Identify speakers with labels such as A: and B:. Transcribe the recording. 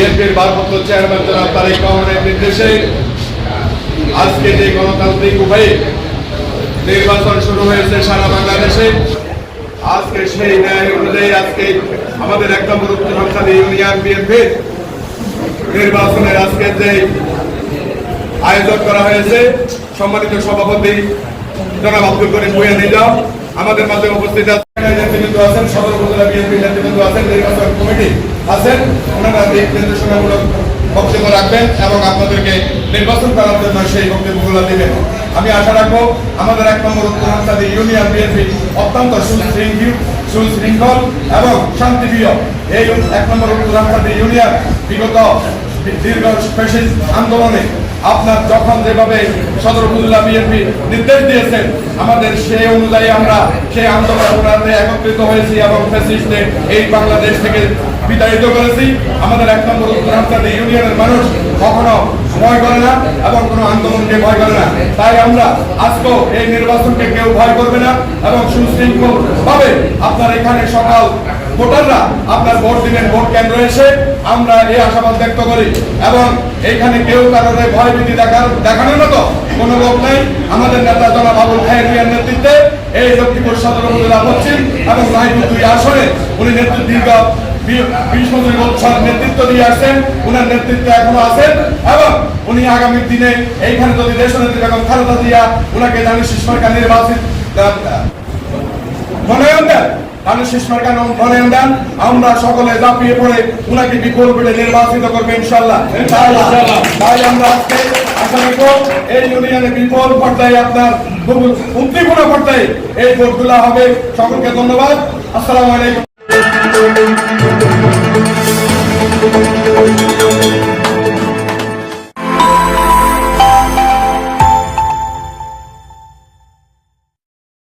A: বিএনপির ভারপ্রাপ্ত চেয়ারম্যান জনাব তারেক রহমানের নির্দেশে আজকে যে গণতান্ত্রিক উপায়ে নির্বাচন শুরু হয়েছে সারা বাংলাদেশে, আজকে সেই ন্যায় অনুযায়ী আজকে আমাদের এক নম্বর উত্তরাঞ্চলী ইউনিয়ন বিএনপির নির্বাচনের আজকে যে আয়োজন করা হয়েছে, সম্মানিত সভাপতি জনাব আব্দুল করিম ভুইয়া নিজাম, আমাদের মাঝে উপস্থিত আছেন। সদর উপজেলা বিএনপি নেতৃবৃন্দ আছেন, নির্বাচন কমিটি। আছেন, ওনারা নির্দেশনামূলক বক্তব্য রাখবেন এবং আপনাদেরকে নির্বাচন করার জন্য সেই বক্তব্যগুলো দিবেন। আমি আশা রাখব আমাদের এক নম্বর উত্তরাঞ্চলী ইউনিয়ন বিএনপি অত্যন্ত সুশৃঙ্খল সুশৃঙ্খল এবং শান্তিপ্রিয়। এই এক নম্বর উত্তরাঞ্চলী ইউনিয়ন বিগত দীর্ঘ ফ্যাসিস আন্দোলনে আপনার যখন যেভাবে সদর উপজেলা বিএনপি নির্দেশ দিয়েছেন, আমাদের সেই অনুযায়ী আমরা সেই আন্দোলনে একত্রিত হয়েছি এবং ফ্যাসিস্টে এই বাংলাদেশ থেকে বিতাড়িত করেছি। আমাদের এক নম্বর উত্তরাঞ্চলে ইউনিয়নের মানুষ কখনো ভয় করে না এবং কোনো আন্দোলনকে ভয় করে না। তাই আমরা আজকেও এই নির্বাচনকে কেউ ভয় করবে না এবং সুশৃঙ্খল ভাবে আপনার এখানে সকাল ভোটাররা আপনার ভোট দিবেন, ভোট কেন্দ্র এসে আমরা এই আশাবাদ ব্যক্ত করি এবং এখানে কেউ কারোর ভয় ভীতি দেখার দেখানোর মতো কোনো লোক নেই। আমাদের নেতা জনাব আবুল খায়ের মিয়ার নেতৃত্বে এই লক্ষ্মীপুর সদর উপজেলা পশ্চিম এবং রায়পুর দুই আসনে উনি নেতৃত্ব নেতৃত্ব দিয়ে উনার এখনও আছেন, এবং উনি আগামী দিনে এইখানে যদি উনাকে নির্বাচিত দেন। দেন। আমরা সকলে ঝাঁপিয়ে পড়ে উনাকে বিপুল ভোটে নির্বাচিত করব ইনশাল্লাহ তাই আমরা আজকে আশা এই ইউনিয়নে বিপুল পর্যায়ে আপনার উদ্দীপনা পর্যায়ে এই হবে। সকলকে ধন্যবাদ। আসসালামু আলাইকুম। Thank you.